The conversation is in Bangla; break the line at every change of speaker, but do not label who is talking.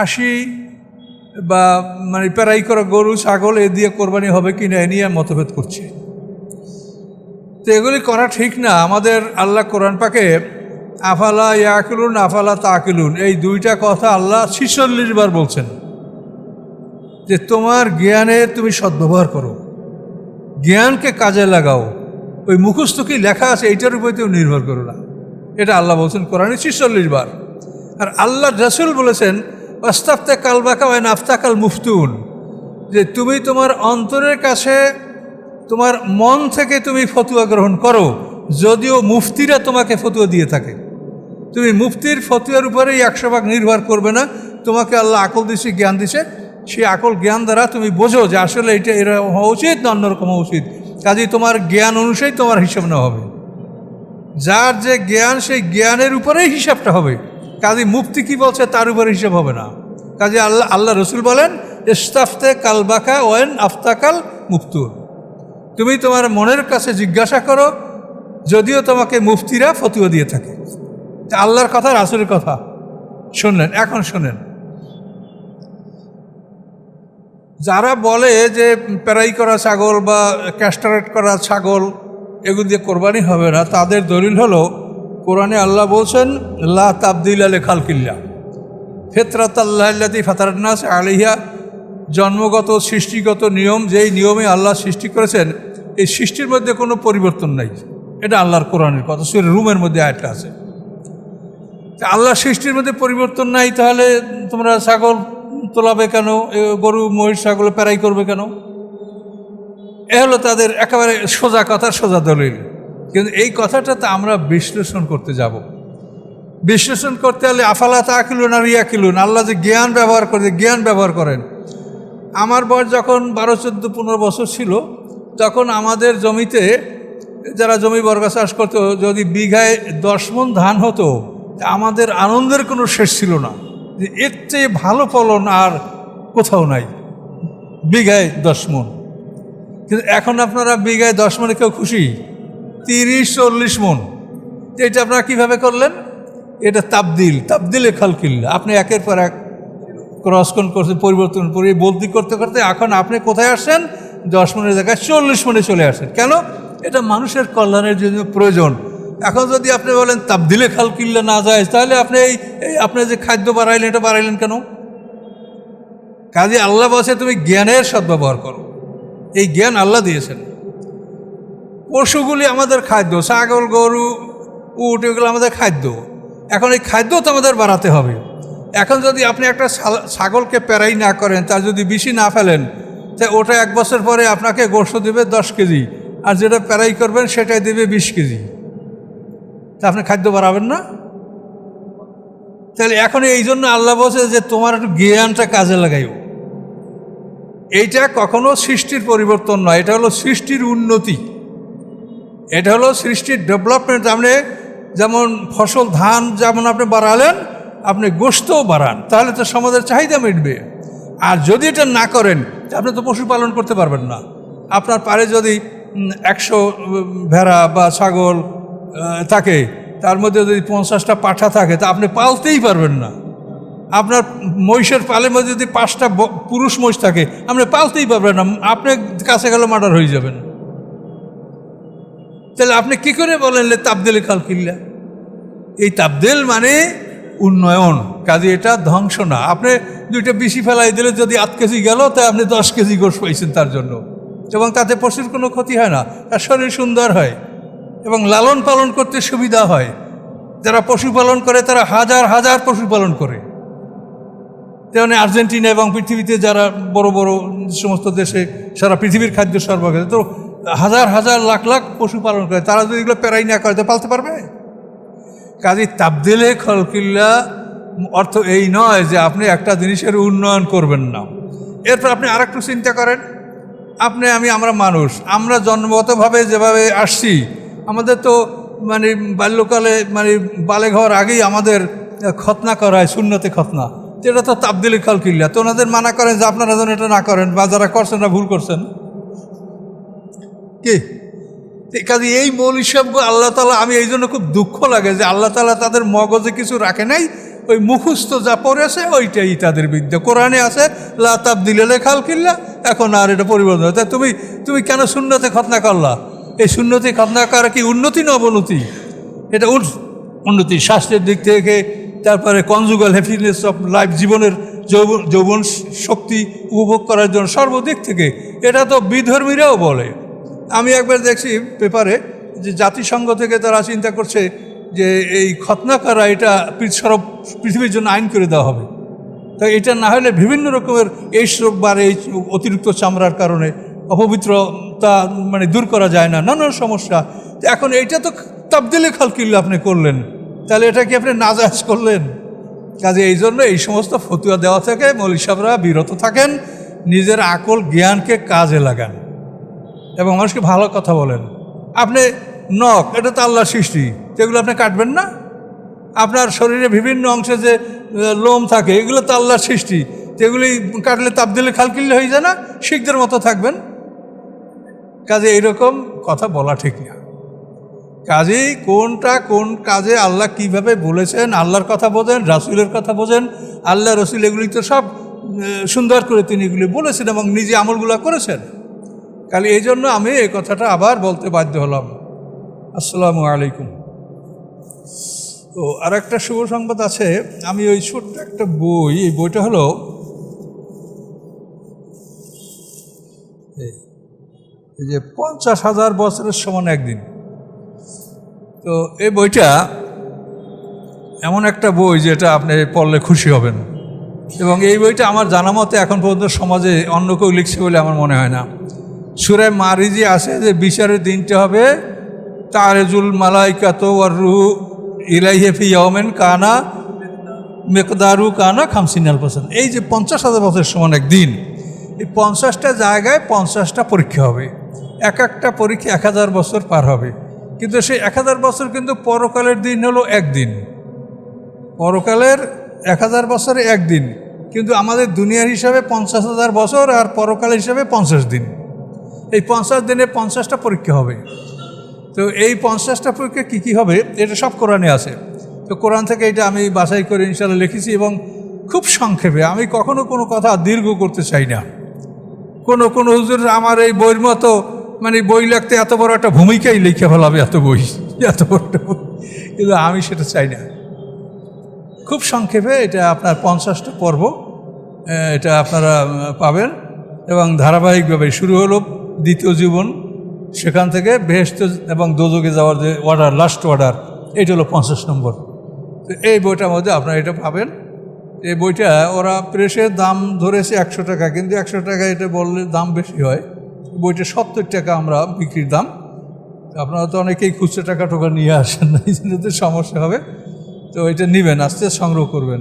খাসি বা মানে পেরাই করা গরু, ছাগল এ দিয়ে কোরবানি হবে কি না এ নিয়ে মতভেদ করছে। তো এগুলি করা ঠিক না। আমাদের আল্লাহ কোরআন পাকে আফালা ইয়াকিলুন, আফালা তাকিলুন, এই দুইটা কথা আল্লাহ ছিচল্লিশ বার বলছেন যে তোমার জ্ঞানে তুমি সদ্ব্যবহার করো। জ্ঞানকে কাজে লাগাও। ওই মুখস্থ কি লেখা আছে এইটার উপরে তুমি নির্ভর করো না। এটা আল্লাহ বলছেন কোরআনে ছিচল্লিশ বার। আর আল্লাহ রসুল বলেছেন অস্তাফতে কালবাকা ওয়ান আফতাকাল মুফতুন। যে তুমি তোমার অন্তরের কাছে, তোমার মন থেকে তুমি ফতুয়া গ্রহণ করো, যদিও মুফতিরা তোমাকে ফতুয়া দিয়ে থাকে। তুমি মুফতির ফতুয়ার উপরেই একশো ভাগ নির্ভর করবে না, তোমাকে আল্লাহ আকল দিছে, জ্ঞান দিছে। সেই আকল জ্ঞান দ্বারা তুমি বোঝো যে আসলে এটা এরা হওয়া উচিত না অন্যরকম হওয়া উচিত। কাজেই তোমার জ্ঞান অনুযায়ী তোমার হিসাব নেওয়া হবে। যার যে জ্ঞান, সেই জ্ঞানের উপরেই হিসাবটা হবে। কাজী মুফতি কি বলছে তার উপরে হিসেব হবে না। কাজে আল্লাহ আল্লাহ রসুল বলেন, ইস্তাফতে কালবাকা ওয়েন আফতাকাল মুফতুর তুমি তোমার মনের কাছে জিজ্ঞাসা করো, যদিও তোমাকে মুফতিরা ফতুয়া দিয়ে থাকে। আল্লাহর কথা, রাসুলের কথা। শুনলেন, এখন শোনেন। যারা বলে যে প্যারাই করা ছাগল বা ক্যাস্টারেট করা ছাগল, এগুলো দিয়ে কোরবানি হবে না, তাদের দলিল হলো কোরআনে আল্লাহ বলছেন, লা তাবদিল আলে খালকিল্লা ফেতরাত আল্লাহ ফাতারনাস আলিহা জন্মগত সৃষ্টিগত নিয়ম, যেই নিয়মে আল্লাহ সৃষ্টি করেছেন, এই সৃষ্টির মধ্যে কোনো পরিবর্তন নাই। এটা আল্লাহর কোরআনের কথা সে রুমের মধ্যে আয়টা আছে। আল্লাহ সৃষ্টির মধ্যে পরিবর্তন নাই, তাহলে তোমরা ছাগল তোলাবে কেন? গরু, মহিষ, ছাগল প্যারাই করবে কেন? এ হলো তাদের একেবারে সোজা কথা, সোজা দলিল। কিন্তু এই কথাটা তো আমরা বিশ্লেষণ করতে যাব। বিশ্লেষণ করতে হলে আফালা তা কিলুন আর ইয়া কিলুন আল্লাহ যে জ্ঞান ব্যবহার করে জ্ঞান ব্যবহার করেন। আমার বয়স যখন বারো, চোদ্দ, পনেরো বছর ছিল, তখন আমাদের জমিতে যারা জমি বর্গা চাষ করতো, যদি বিঘায় দশ মন ধান হতো আমাদের আনন্দের কোনো শেষ ছিল না। যে এর চেয়ে ভালো ফলন আর কোথাও নাই। বিঘায় দশ মন। কিন্তু এখন আপনারা বিঘায় দশ মনে কেউ খুশি? তিরিশ চল্লিশ মন। তো এটা আপনারা কীভাবে করলেন? এটা তাবদিল, তাবদিলে খালকিল্লা আপনি একের পর এক ক্রসকন করতে পরিবর্তন করে বলতি করতে করতে। এখন আপনি কোথায় আসছেন? দশ মনের জায়গায় চল্লিশ মনে চলে আসেন কেন? এটা মানুষের কল্যাণের জন্য প্রয়োজন। এখন যদি আপনি বলেন তাবদিলে খালকিল্লা না যায়, তাহলে আপনি এই এই আপনি যে খাদ্য বাড়াইলেন, এটা বাড়াইলেন কেন? কাজে আল্লাহ বসে তুমি জ্ঞানের সদ্ব্যবহার করো। এই জ্ঞান আল্লাহ দিয়েছেন। পশুগুলি আমাদের খাদ্য, ছাগল, গরু, উট, এগুলো আমাদের খাদ্য। এখন এই খাদ্য তো আমাদের বাড়াতে হবে। এখন যদি আপনি একটা ছাগলকে প্যারাই না করেন, তার যদি বেশি না ফেলেন, তা ওটা এক বছর পরে আপনাকে গোষ্ঠ দেবে দশ কেজি, আর যেটা প্যারাই করবেন সেটাই দেবে বিশ কেজি। তা আপনি খাদ্য বাড়াবেন না? তাহলে এখন এই জন্য আল্লাহ বলছে যে তোমার একটু জ্ঞানটা কাজে লাগাইও। এইটা কখনো সৃষ্টির পরিবর্তন নয়, এটা হলো সৃষ্টির উন্নতি। এটা হলো সৃষ্টির ডেভেলপমেন্ট, আপনি যেমন ফসল, ধান যেমন আপনি বাড়ালেন, আপনি গোস্তও বাড়ান, তাহলে তো সমাজের চাহিদা মিটবে। আর যদি এটা না করেন, আপনি তো পশুপালন করতে পারবেন না। আপনার পারে যদি একশো ভেড়া বা ছাগল থাকে, তার মধ্যে যদি পঞ্চাশটা পাঠা থাকে, তা আপনি পালতেই পারবেন না। আপনার মহিষের পালের মধ্যে যদি পাঁচটা পুরুষ মহিষ থাকে, আপনি পালতেই পারবেন না। আপনি কাছে গেলে মার্ডার হয়ে যাবেন। তাহলে আপনি কি করে বলেন তাবদেলে খাল কিল্লা এই তাবদেল মানে উন্নয়ন, কাজে এটা ধ্বংস না। আপনি দুইটা বেশি ফেলাই দিলে যদি আট কেজি গেল তাই আপনি দশ কেজি গোশ পাইছেন তার জন্য। এবং তাতে পশুর কোনো ক্ষতি হয় না, তার শরীর সুন্দর হয়, এবং লালন পালন করতে সুবিধা হয়। যারা পশুপালন করে, তারা হাজার হাজার পশুপালন করে। যেমন আর্জেন্টিনা এবং পৃথিবীতে যারা বড় বড় সমস্ত দেশে, সারা পৃথিবীর খাদ্য সরবরাহ তো হাজার হাজার লাখ লাখ পশু পালন করে। তারা যদি এগুলো প্যারাই না করে, তো পালতে পারবে? কাজে তাবদিলে খলকিল্লা, অর্থ এই নয় যে আপনি একটা জিনিসের উন্নয়ন করবেন না। এরপর আপনি আর একটু চিন্তা করেন। আপনি, আমি, আমরা মানুষ। আমরা জন্মগতভাবে যেভাবে আসছি, আমাদের তো মানে বাল্যকালে মানে বালে ঘর আগেই আমাদের খতনা করা হয় শূন্যতে খতনা এটা তো তাবদিলে খলকিল্লা। তো ওনাদের মানা করেন যে আপনারা যেন এটা না করেন বা যারা করছেন না ভুল করছেন। কি? কাজে এই মৌলিক সবগুলো আল্লাহ তালা আমি এই জন্য খুব দুঃখ লাগে যে আল্লাহ তালা তাদের মগজে কিছু রাখে নাই, ওই মুখস্থ যা পড়েছে ওইটাই তাদের বিদ্যা। কোরআনে আছে, লা তাবদিলে খাল কিল্লা এখন আর এটা পরিবর্তন। তা তুমি তুমি কেন শূন্যতে খতনা করলা? এই শূন্যতে খতনা করা কি উন্নতি না অবনতি? এটা উন্নতি স্বাস্থ্যের দিক থেকে, তারপরে কনজুগাল হ্যাপিনেস অফ লাইফ জীবনের যৌবন যৌবন শক্তি উপভোগ করার জন্য সর্বদিক থেকে। এটা তো বিধর্মীরাও বলে। আমি একবার দেখছি পেপারে যে জাতিসংঘ থেকে তারা চিন্তা করছে যে এই খতনা করা এটা পৃথ- সারা পৃথিবীর জন্য আইন করে দেওয়া হবে। তো এটা না হলে বিভিন্ন রকমের এইস রোগ বাড়ে, এই অতিরিক্ত চামড়ার কারণে অপবিত্রতা মানে দূর করা যায় না নানান সমস্যা। এখন এইটা তো তাবদিলে খালকিল্লা আপনি করলেন। তাহলে এটা কি আপনি নাজাজ করলেন? কাজে এই জন্য এই সমস্ত ফতুয়া দেওয়া থেকে মৌলিক সাহেবরা বিরত থাকেন, নিজের আকল জ্ঞানকে কাজে লাগান। এবং মানুষকে ভালো কথা বলেন। আপনি নখ, এটা তো আল্লাহর সৃষ্টি, যেগুলো আপনি কাটবেন না। আপনার শরীরে বিভিন্ন অংশে যে লোম থাকে, এগুলো তো আল্লাহর সৃষ্টি। তো এগুলি কাটলে তাপ দিলে খালকিল্লে হয়ে যায় না, শিখদের মতো থাকবেন। কাজে এইরকম কথা বলা ঠিক না। কাজেই কোনটা কোন কাজে আল্লাহ কীভাবে বলেছেন, আল্লাহর কথা বোঝেন, রাসুলের কথা বোঝেন, আল্লাহ, রসুল, এগুলি তো সব সুন্দর করে তিনি এগুলি বলেছেন এবং নিজে আমলগুলো করেছেন। কালি এই জন্য আমি এই কথাটা আবার বলতে বাধ্য হলাম। আসসালামু আলাইকুম। তো আর একটা শুভ সংবাদ আছে। আমি ওই ছোট্ট একটা বই, এই বইটা হলো এই- যে পঞ্চাশ হাজার বছরের সমান একদিন। তো এই বইটা এমন একটা বই যেটা আপনি পড়লে খুশি হবেন। এবং এই বইটা আমার জানা মতে এখন পর্যন্ত সমাজে অন্য কেউ লিখছে বলে আমার মনে হয় না। সুরায় মারিজি আছে যে বিচারের দিনটা হবে। তারেজুল মালাইকাত ওয়ার রুহু ইলাইহেফি ইয়মেন কানা মেকদারু কানা খামসিনাল পার্সেন্ট এই যে পঞ্চাশ হাজার বছরের সমান এক দিন, এই পঞ্চাশটা জায়গায় পঞ্চাশটা পরীক্ষা হবে। এক একটা পরীক্ষা এক হাজার বছর পার হবে। কিন্তু সেই এক হাজার বছর কিন্তু পরকালের দিন হলো একদিন পরকালের এক হাজার বছরে একদিন কিন্তু আমাদের দুনিয়ার হিসাবে পঞ্চাশ হাজার বছর আর পরকাল হিসাবে পঞ্চাশ দিন। এই পঞ্চাশ দিনে পঞ্চাশটা পরীক্ষা হবে। তো এই পঞ্চাশটা পরীক্ষা কী কী হবে, এটা সব কোরআনে আছে। তো কোরআন থেকে এটা আমি বাছাই করে ইনশাল্লাহ লিখেছি এবং খুব সংক্ষেপে। আমি কখনো কোনো কথা দীর্ঘ করতে চাই না। কোনো কোনো হুজুর আমার এই বইয়ের মতো মানে বই লাগতে এত বড় একটা ভূমিকাই লিখে ফেলাবে এত বই, এত বড় বই। কিন্তু আমি সেটা চাই না। খুব সংক্ষেপে এটা আপনার পঞ্চাশটা পর্ব এটা আপনারা পাবেন এবং ধারাবাহিকভাবে শুরু হলো। দ্বিতীয় জীবন, সেখান থেকে বেহেস্ত এবং দোজকে যাওয়ার যে অর্ডার লাস্ট অর্ডার এটা হলো পঞ্চাশ নম্বর। তো এই বইটার মধ্যে আপনারা এটা পাবেন। এই বইটা ওরা প্রেসের দাম ধরেছে একশো টাকা, কিন্তু একশো টাকা এটা বললে দাম বেশি হয়। বইটা সত্তর টাকা আমরা বিক্রির দাম। আপনারা তো অনেকেই খুচরো টাকা টোকা নিয়ে আসেন না, এই জন্য সমস্যা হবে। তো এটা নেবেন, আস্তে সংগ্রহ করবেন।